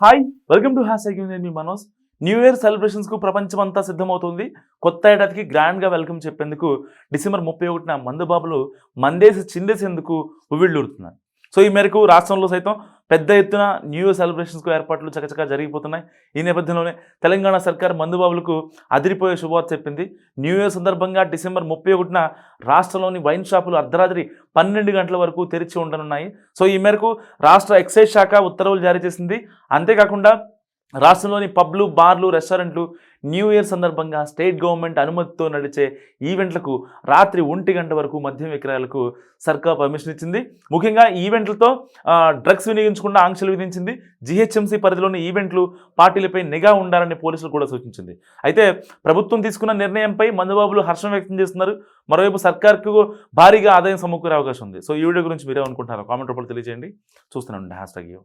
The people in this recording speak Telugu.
హాయ్ వెల్కమ్ టు హ్యాష్ నేను మీ మనోజ్ న్యూ ఇయర్ సెలబ్రేషన్స్కు ప్రపంచం అంతా సిద్ధమవుతుంది. కొత్త ఏడాదికి గ్రాండ్గా వెల్కమ్ చెప్పేందుకు డిసెంబర్ ముప్పై ఒకటిన మందుబాబులు మందేసి చిందేసేందుకు ఉవ్విళ్ళూరుతున్నారు. సో ఈ మేరకు రాష్ట్రంలో సైతం పెద్ద ఎత్తున న్యూ ఇయర్ సెలబ్రేషన్స్కు ఏర్పాట్లు చకచకా జరిగిపోతున్నాయి. ఈ నేపథ్యంలోనే తెలంగాణ సర్కార్ మందుబాబులకు అదిరిపోయే శుభవార్త చెప్పింది. న్యూ ఇయర్ సందర్భంగా డిసెంబర్ ముప్పై ఒకటిన రాష్ట్రంలోని వైన్ షాపులు అర్ధరాత్రి పన్నెండు గంటల వరకు తెరిచి ఉండనున్నాయి. సో ఈ మేరకు రాష్ట్ర ఎక్సైజ్ శాఖ ఉత్తర్వులు జారీ చేసింది. అంతేకాకుండా రాష్ట్రంలోని పబ్లు బార్లు రెస్టారెంట్లు న్యూ ఇయర్ సందర్భంగా స్టేట్ గవర్నమెంట్ అనుమతితో నడిచే ఈవెంట్లకు రాత్రి ఒంటి గంట వరకు మద్యం విక్రయాలకు సర్కార్ పర్మిషన్ ఇచ్చింది. ముఖ్యంగా ఈవెంట్లతో డ్రగ్స్ వినియోగించకుండా ఆంక్షలు విధించింది. జిహెచ్ఎంసీ పరిధిలోని ఈవెంట్లు పార్టీలపై నిఘా ఉండాలని పోలీసులు కూడా సూచించింది. అయితే ప్రభుత్వం తీసుకున్న నిర్ణయంపై మందుబాబులు హర్షం వ్యక్తం చేస్తున్నారు. మరోవైపు సర్కార్కు భారీగా ఆదాయం సమకూరే అవకాశం ఉంది. సో ఈ వీడియో గురించి మీరే అనుకుంటున్నారు కామెంట్ రూపంలో తెలియజేయండి. చూస్తున్నాను హ్యాష్ ట్యాగ్